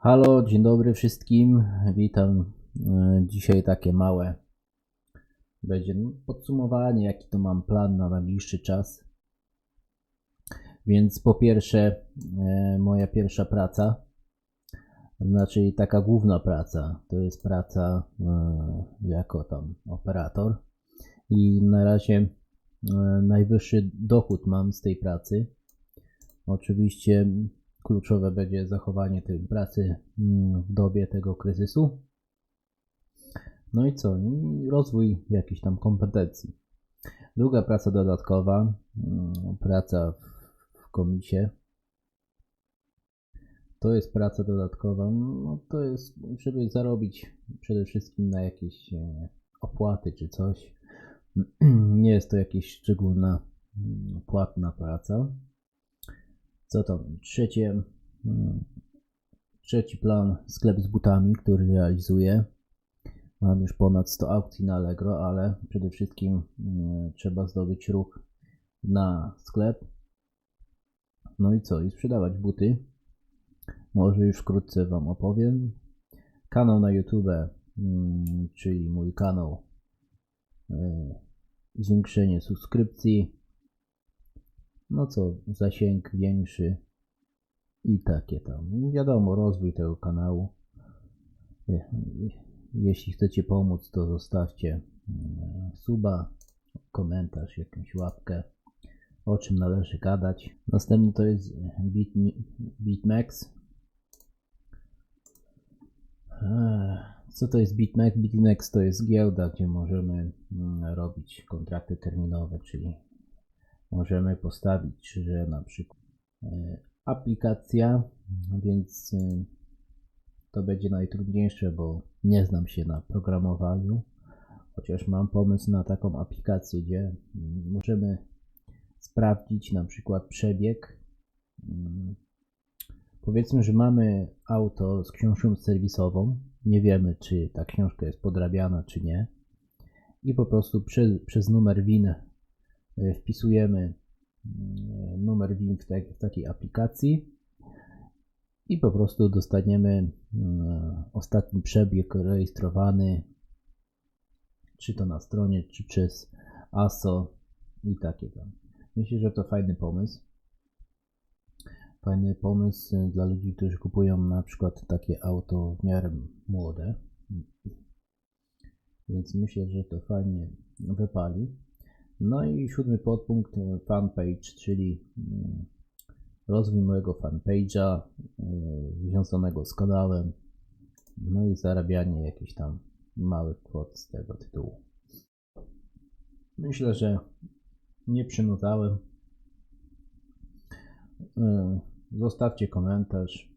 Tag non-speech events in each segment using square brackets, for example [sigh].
Halo, dzień dobry wszystkim. Witam. E, Dzisiaj takie małe będzie podsumowanie, jaki to mam plan na najbliższy czas. Więc po pierwsze, e, moja pierwsza praca, znaczy taka główna praca, to jest praca e, jako tam operator. I na razie najwyższy dochód mam z tej pracy. Oczywiście kluczowe będzie zachowanie tej pracy mm, w dobie tego kryzysu. No i co? Rozwój jakichś tam kompetencji. Druga praca dodatkowa, mm, praca w- w komisie. To jest praca dodatkowa, no to jest, żeby zarobić przede wszystkim na jakieś e, opłaty czy coś. [clears throat] Nie jest to jakaś szczególna mm, płatna praca. Co to? Trzecie, mm, trzeci plan, sklep z butami, który realizuję. Mam już ponad 100 aukcji na Allegro, ale przede wszystkim mm, trzeba zdobyć ruch na sklep. No i co? I sprzedawać buty. Może już wkrótce Wam opowiem. Kanał na YouTube, mm, czyli mój kanał. Zwiększenie subskrypcji. No co, zasięg większy i takie tam. Wiadomo, rozwój tego kanału. Je- Jeśli chcecie pomóc, to zostawcie mm, suba, komentarz, jakąś łapkę, o czym należy gadać. Następny to jest Beat, BeatMax. Co to jest BeatMax? BeatMax to jest giełda, gdzie możemy mm, robić kontrakty terminowe, czyli możemy postawić, że na przykład e, aplikacja, więc e, to będzie najtrudniejsze, bo nie znam się na programowaniu, chociaż mam pomysł na taką aplikację, gdzie mm, możemy sprawdzić na przykład przebieg. Mm, Powiedzmy, że mamy auto z książką serwisową, nie wiemy, czy ta książka jest podrabiana, czy nie, i po prostu przez, przez numer WIN wpisujemy mm, numer WIN w, te, w takiej aplikacji i po prostu dostaniemy mm, ostatni przebieg rejestrowany, czy to na stronie, czy przez ASO i takie tam. Myślę, że to fajny pomysł. Fajny pomysł y, dla ludzi, którzy kupują na przykład takie auto w miarę młode. Więc myślę, że to fajnie wypali. No i siódmy podpunkt y, fanpage, czyli mm, rozwój mojego fanpage'a y, związanego z kanałem. No i zarabianie jakichś tam małych kwot z tego tytułu. Myślę, że nie przynudzałem. Y, Zostawcie komentarz.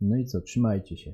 No i co, trzymajcie się.